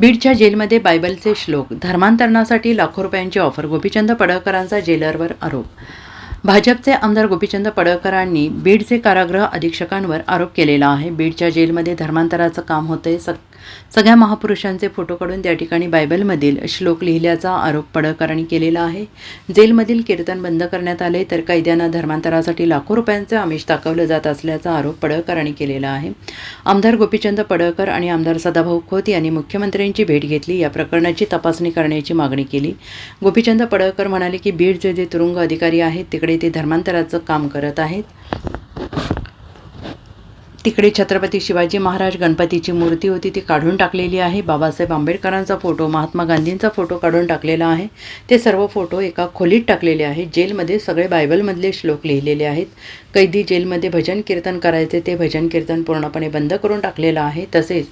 बीडच्या जेलमध्ये बायबलचे श्लोक. धर्मांतरणासाठी लाखो रुपयांची ऑफर. गोपीचंद पडळकरांचा जेलरवर आरोप. भाजपचे आमदार गोपीचंद पडळकरांनी बीडचे कारागृह अधीक्षकांवर आरोप केलेला आहे. बीडच्या जेलमध्ये धर्मांतराचं काम होतंय सत सगळ्या महापुरुषांचे फोटो काढून त्या ठिकाणी बायबलमधील श्लोक लिहिल्याचा आरोप पडळकरांनी केलेला आहे. जेलमधील कीर्तन बंद करण्यात आले तर कैद्यांना धर्मांतरासाठी लाखो रुपयांचे आमिष दाखवलं जात असल्याचा आरोप पडळकरांनी केलेला आहे. आमदार गोपीचंद पडळकर आणि आमदार सदाभाऊ खोत यांनी मुख्यमंत्र्यांची भेट घेतली या प्रकरणाची तपासणी करण्याची मागणी केली. गोपीचंद पडळकर म्हणाले की बीडचे जे तुरुंग अधिकारी आहेत तिकडे ते धर्मांतराचं काम करत आहेत. तिकडे छत्रपती शिवाजी महाराज गणपतीची मूर्ती होती ती काढून टाकलेली आहे. बाबासाहेब आंबेडकरांचा फोटो महात्मा गांधींचा फोटो काढून टाकलेला आहे. ते सर्व फोटो एका खोलीत टाकलेले आहेत जेलमध्ये सगळे बायबलमधले श्लोक लिहिलेले आहेत. कैदी जेलमध्ये भजन कीर्तन करायचे ते भजन कीर्तन पूर्णपणे बंद करून टाकलेलं आहे. तसेच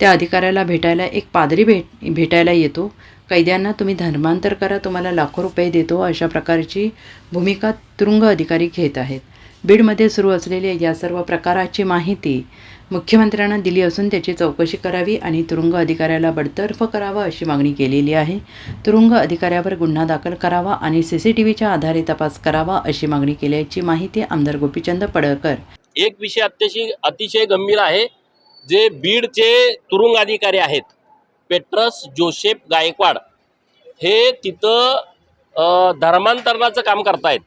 त्या अधिकाऱ्याला भेटायला एक पादरी भेट भेटायला येतो. कैद्यांना तुम्ही धर्मांतर करा तुम्हाला लाखो रुपये देतो अशा प्रकारची भूमिका तुरुंग अधिकारी घेत आहेत. बीडमध्ये सुरू असलेल्या या सर्व प्रकाराची माहिती मुख्यमंत्र्यांना दिली असून त्याची चौकशी करावी आणि तुरुंग अधिकाऱ्याला बडतर्फ करावं अशी मागणी केलेली आहे. तुरुंग अधिकाऱ्यावर गुन्हा दाखल करावा आणि सी सी टी व्हीच्या आधारे तपास करावा अशी मागणी केल्याची माहिती आमदार गोपीचंद पडळकर. एक विषय अत्यशी अतिशय गंभीर आहे जे बीडचे तुरुंग अधिकारी आहेत पेट्रस जोसेफ गायकवाड हे तिथं धर्मांतरणाचं काम करतायत.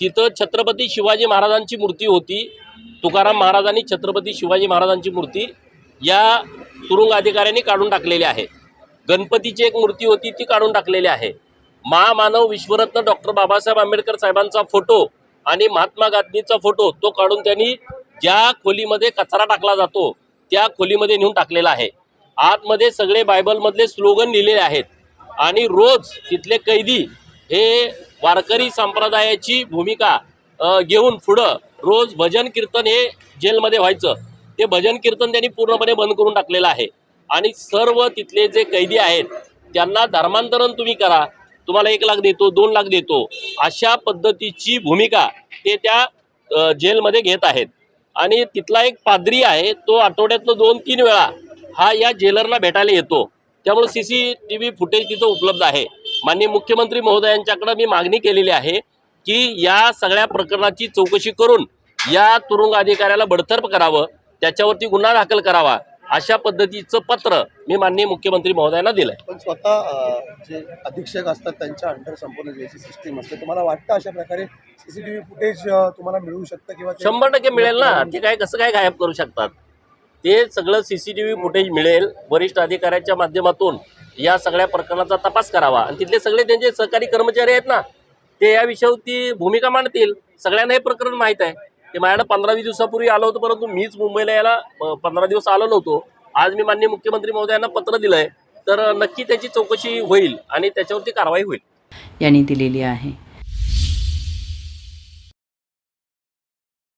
तिथं छत्रपती शिवाजी महाराजांची मूर्ती होती. तुकाराम महाराजांनी छत्रपती शिवाजी महाराजांची मूर्ती या तुरुंग अधिकाऱ्यांनी काढून टाकलेली आहे. गणपतीची एक मूर्ती होती ती काढून टाकलेली आहे. महामानव विश्वरत्न डॉक्टर बाबासाहेब आंबेडकर साहेबांचा फोटो आणि महात्मा गांधीचा फोटो तो काढून त्यांनी ज्या खोलीमध्ये कचरा टाकला जातो त्या खोलीमध्ये नेऊन टाकलेला आहे. आतमध्ये सगळे बायबलमधले स्लोगन लिहिलेले आहेत. आणि रोज तिथले कैदी हे वारकरी संप्रदायाची भूमिका घेऊन पुढं रोज भजन कीर्तन हे जेलमध्ये व्हायचं. ते भजन कीर्तन त्यांनी पूर्णपणे बंद करून टाकलेलं आहे. आणि सर्व तिथले जे कैदी आहेत त्यांना धर्मांतरण तुम्ही करा. तुम्हाला एक लाख देतो दोन लाख देतो. अशा पद्धतीची भूमिका ते त्या जेलमध्ये घेत आहेत. आणि तिथला एक पादरी आहे तो आठवड्यातनं दोन तीन वेळा हा या जेलरला भेटायला येतो. त्यामुळे C C T V footage तिथं उपलब्ध आहे. माननीय मुख्यमंत्री महोदयांच्याकडं मी मागणी केलेली आहे की या सगळ्या प्रकरणाची चौकशी करून या तुरुंग अधिकाऱ्याला बडतर्फ करावं त्याच्यावरती गुन्हा दाखल करावा अशा पद्धतीचं पत्र मी माननीय मुख्यमंत्री महोदयांना दिलं आहे पण स्वतः जे अधीक्षक असतात त्यांच्या अंडर संपूर्ण जी सिस्टीम असते तुम्हाला वाटतं अशा प्रकारे सीसीटीव्ही फुटेज तुम्हाला मिळू शकतं किंवा शंभर टक्के मिळेल ना. ते काय कसं काय गायब करू शकतात? ते सगळं C C T V footage मिळेल. वरिष्ठ अधिकाऱ्यांच्या माध्यमातून या सगळ्या प्रकरणाचा तपास करावा. आणि तिथले सगळे त्यांचे सहकारी कर्मचारी आहेत ना ते या विषयावरती भूमिका मांडतील. सगळ्यांना हे प्रकरण माहीत आहे. ते माझ्याकडे पंधरा वीस दिवसापूर्वी आलो होतो परंतु मीच मुंबईला यायला पंधरा दिवस आलो नव्हतो. आज मी माननीय मुख्यमंत्री महोदयांना पत्र दिलं आहे तर नक्की त्याची चौकशी होईल आणि त्याच्यावरती कारवाई होईल. यांनी दिलेली आहे.